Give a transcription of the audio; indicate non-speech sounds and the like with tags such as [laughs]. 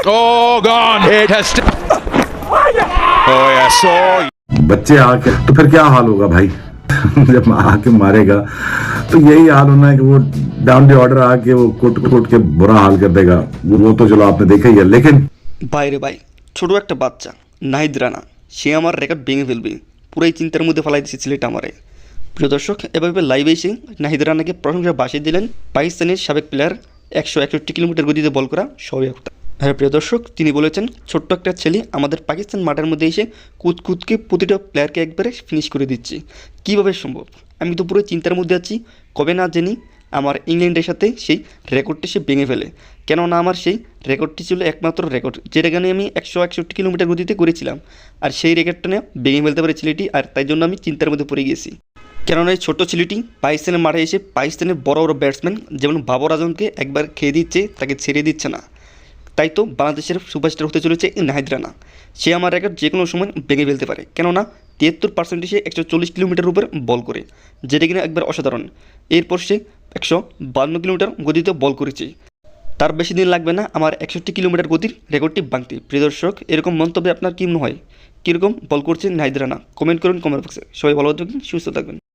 Oh, gone. It has. St- oh, yeah. So बच्चे आके तो फिर क्या हाल होगा भाई [laughs] जब आके मारेगा तो यही हाल होना है कि वो डाउन द ऑर्डर आके वो कुट कुट के बुरा हाल कर देगा वो वो तो चलो आपने देखा ही है लेकिन বাইরে ভাই ছোট একটা বাচ্চা নাহিদ রানা সে আমার রেকর্ড ভেঙে ফেলবে পুরাই চিন্তার মধ্যে ফেলাই দিচ্ছে ছেলেটা আমারে প্রিয় দর্শক এভাবে লাইভে এসে নাহিদ রানাকে প্রশংসা বাসিয়ে দিলেন পাকিস্তানের সাবেক প্লেয়ার একশো একষট্টি কিলোমিটার গতিতে বল করা সবই আক্তার হ্যাঁ প্রিয় দর্শক, তিনি বলেছেন, ছোট্ট একটা ছেলে আমাদের পাকিস্তান মাঠের মধ্যে এসে কুতকুতকে প্রতিটা প্লেয়ারকে একবারে ফিনিশ করে দিচ্ছে। কীভাবে সম্ভব? আমি তো পুরো চিন্তার মধ্যে আছি। কবে না জানি আমার ইংল্যান্ডের সাথে সেই রেকর্ডটি সে ভেঙে ফেলে। কেননা আমার সেই রেকর্ডটি ছিল একমাত্র রেকর্ড যেটা গানে আমি একশো একষট্টি কিলোমিটার গতিতে করেছিলাম। আর সেই রেকর্ডটা নিয়ে ভেঙে ফেলতে পারে ছেলেটি, আর তাই জন্য আমি চিন্তার মধ্যে পড়ে গেছি কেননা এই ছোট্ট ছেলেটি পাকিস্তানের মাঠে এসে পাকিস্তানের বড় বড় ব্যাটসম্যান যেমন বাবর আজমকে একবার খেয়ে দিচ্ছে, তাকে ছেড়ে দিচ্ছে না। তাই তো বাংলাদেশের সুপারস্টার হতে চলেছে নাহিদ রানা। সে আমার রেকর্ড যে কোনো সময় ভেঙে ফেলতে পারে। কেননা তিয়াত্তর পার্সেন্টে সে একশো চল্লিশ কিলোমিটার উপর বল করে, যেটা কিনা একবার অসাধারণ। এরপর সে একশো বান্ন কিলোমিটার গতিতে বল করেছে। তার বেশি দিন লাগবে না আমার একষট্টি কিলোমিটার গতির রেকর্ডটি ভাঙতে। প্রিয় দর্শক, এরকম মন্তব্যে আপনার কী মনে হয়? কীরকম বল করছে নাহিদ রানা? কমেন্ট করুন কমেন্ট বক্সে সবাই ভালো থাকবেন, সুস্থ থাকবেন।